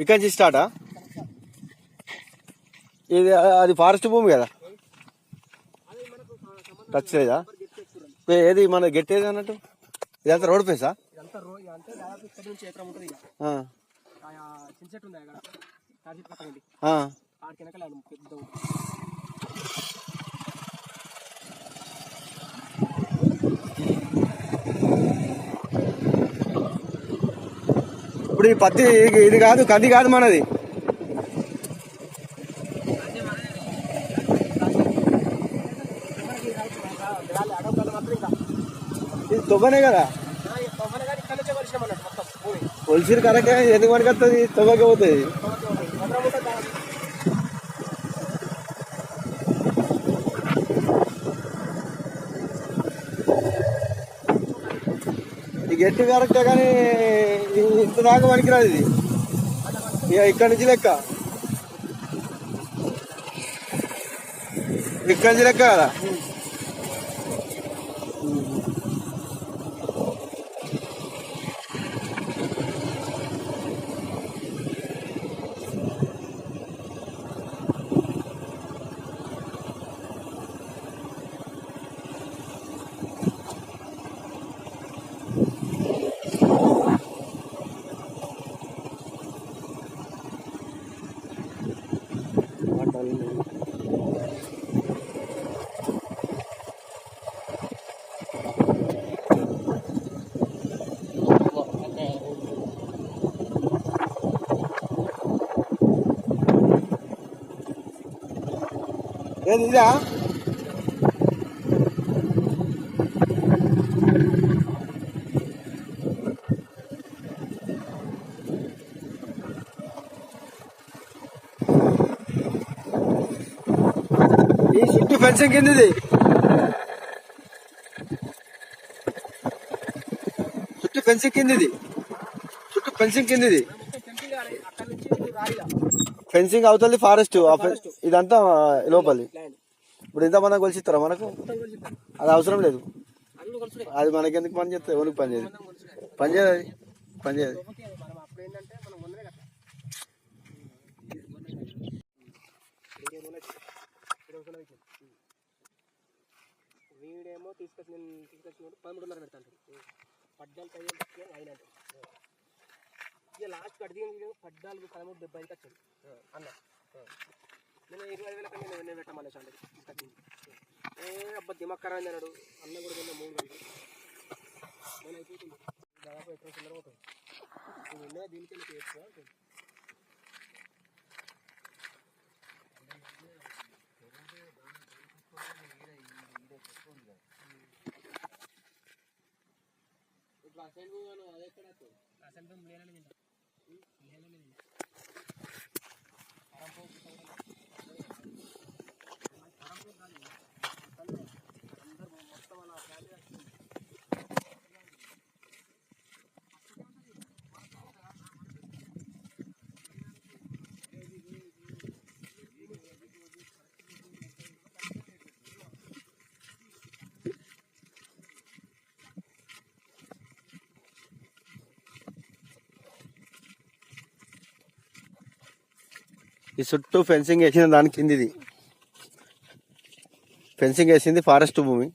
ఇక్కడ నుంచి స్టార్టా ఇది అది ఫారెస్ట్ భూమి కదా? టచ్ లేదా ఏది మన గట్టి ఏది అన్నట్టు? ఇదంతా రోడ్ ఇదంతా ఇప్పుడు ఈ పత్తి ఇది- కాదు కంది కాదు మనది. మాత్రం ఇది తువ్వనే కదా? కానీ కొలిసిరు కరెక్ట్ ఎందుకు మనకి వస్తుంది తువ్వకి పోతుంది. ఈ గట్టి కరెక్టే కానీ ఇంత దాకా పనికిరాదు ఇది. ఇక ఇక్కడి నుంచి లెక్క. ఇక్కడి నుంచి లెక్క కదా? ఏది ఇదా ఈ చుట్టూ ఫెన్సింగ్ కింద ఇది చుట్టూ ఫెన్సింగ్ కింద ఇది చుట్టూ ఫెన్సింగ్ కింద ఇది మొత్తం టెంపుల్ కాదు, అక్కడ నుంచి రాయిగా ఫెన్సింగ్ అవుతుంది ఫారెస్ట్ ఇదంతా లోపలి ల్యాండ్ ఇప్పుడు ఇంత మంది కొలిసిస్తారా మనకు? అది అవసరం లేదు. అది మనకి ఎందుకు పని చేస్తుంది ఎవరికి పని చేయదు. పని చేయదు అది. పని చేయదు. అప్పుడు ఏంటంటే మనం వీడేమో తీసుకొచ్చి నేను తీసుకొచ్చినప్పుడు పదమూడున్నర పెడతాను. పద్నాలుగు పదిహేను తీసుకొని ఆయన ఇక లాస్ట్ అడిగింది పద్నాలుగు పదమూడు డెబ్బై ఐదుకి అన్న. నేను ఇరవై వేల కన్నా నేను పెట్టమనేసి అంటే తీసుకొచ్చింది ఏ అబ్బా అయింది అన్నాడు. అన్న కూడా కొంచెం మూడు గంటలు నేను అయిపోతుంది దాదాపు ఎక్కడ చిల్లర పోతుంది. నువ్వు ఉన్నదే దీనికి వెళ్ళి అంటుంది. భూమి అను అది ఎక్కడ వస్తుంది? ఈ చుట్టూ ఫెన్సింగ్ వేసిన దాని కిందిది. ఫెన్సింగ్ వేసింది ఫారెస్ట్ భూమి.